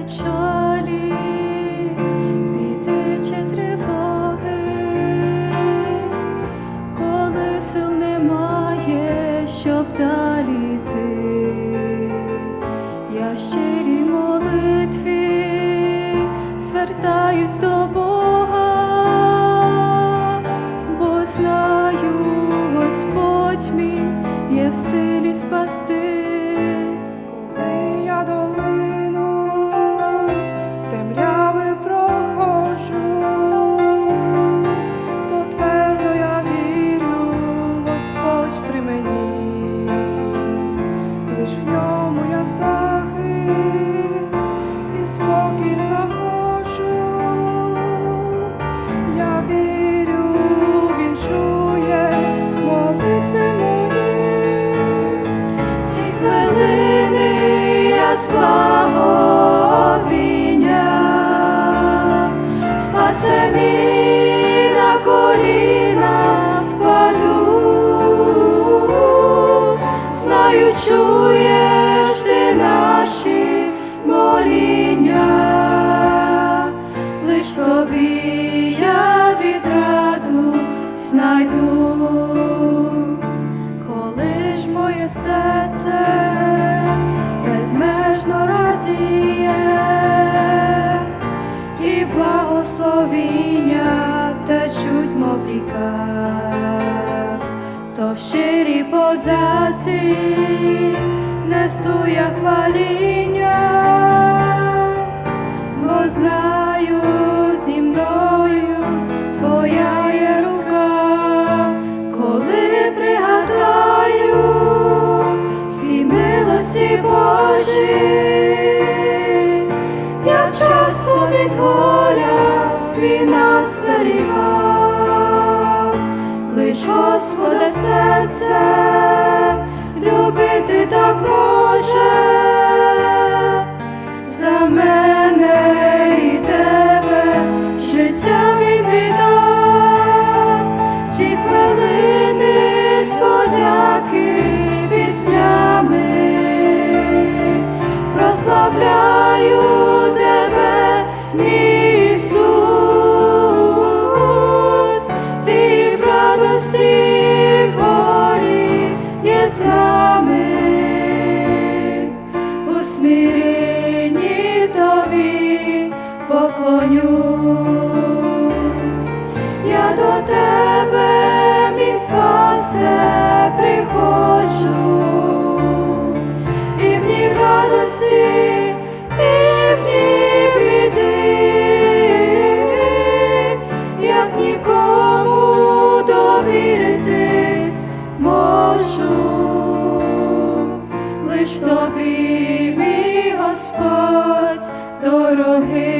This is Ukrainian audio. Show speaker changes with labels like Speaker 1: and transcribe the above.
Speaker 1: печалі, біди тривоги, коли сил немає, щоб далі я в щирій звертаюсь до Бога, бо знаю, Господь мій є в силі спасти.
Speaker 2: Я захист і спокій знаходжу. Я вірю, він чує молитви.
Speaker 1: Ці хвилини я з благовіння, спасе знайду. Коли ж моє серце безмежно радіє, і благословіння течуть, мов ріка, то в щирій подяці несу я хваління, він нас зберігав, лиш Господа серце любити так може. За мене і тебе життя він віддав, ті хвилини з подяки піснями прославляю тебе, приходжу, і в ній радості, і в ній біди, як нікому довіритись можу. Лиш в тобі, мій Господь дорогий,